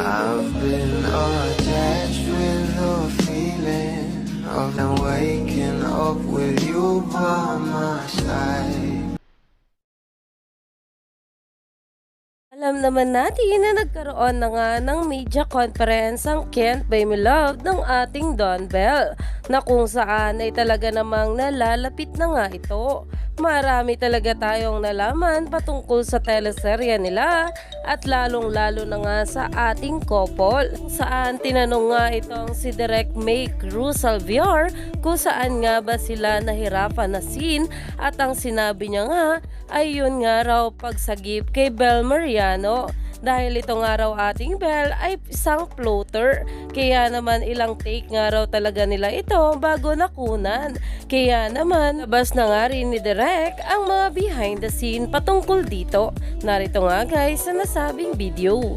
I've been attached with the feeling of them waking up with you by my side. Alam naman natin na nagkaroon na nga ng media conference ang Can't Buy Me Love ng ating Don Bell na kung saan ay talaga namang nalalapit na nga ito. Marami talaga tayong nalaman patungkol sa teleserye nila at lalong lalo na nga sa ating couple. Saan tinanong nga itong si Direct May Cruz Alviar kung saan nga ba sila nahirapan na scene at ang sinabi niya nga ay yun nga raw pagsagip kay Bel Mariano dahil ito nga raw ating Bel ay isang floater. Kaya naman ilang take nga raw talaga nila ito bago nakunan. Kaya naman labas na nga rin ni Direk ang mga behind the scene patungkol dito. Narito nga guys sa nasabing video.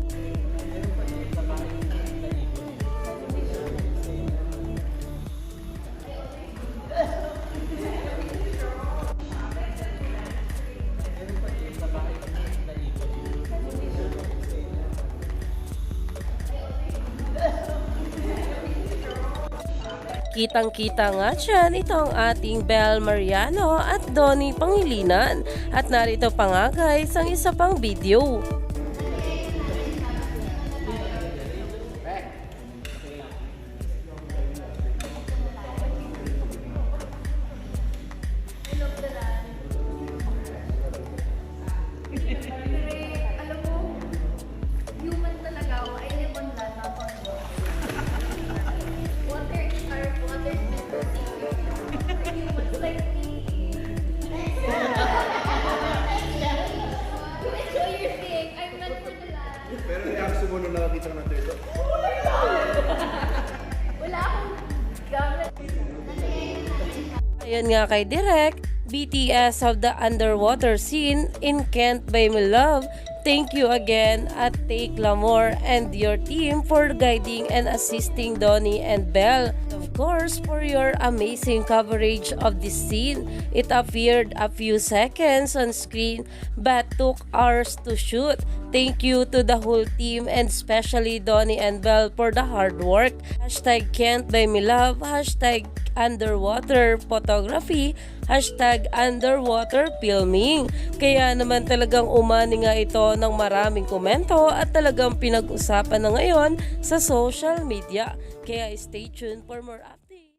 Kitang-kita nga dyan itong ating Bel Mariano at Donnie Pangilinan. At narito pa nga guys ang isa pang video. Pero reaction mo nung nakakita ka ng turtle? Wala akong gamit. Ayon nga kay Direk, BTS of the underwater scene in Can't Buy Me Love. Thank you again at Take Lamore and your team for guiding and assisting Donnie and Belle. Of course, for your amazing coverage of this scene. It appeared a few seconds on screen but took hours to shoot. Thank you to the whole team and especially Donnie and Belle for the hard work. Hashtag Can't Buy Me Love. Hashtag underwater photography, hashtag underwater filming. Kaya naman talagang umani nga ito ng maraming komento at talagang pinag-usapan na ngayon sa social media. Kaya stay tuned for more updates.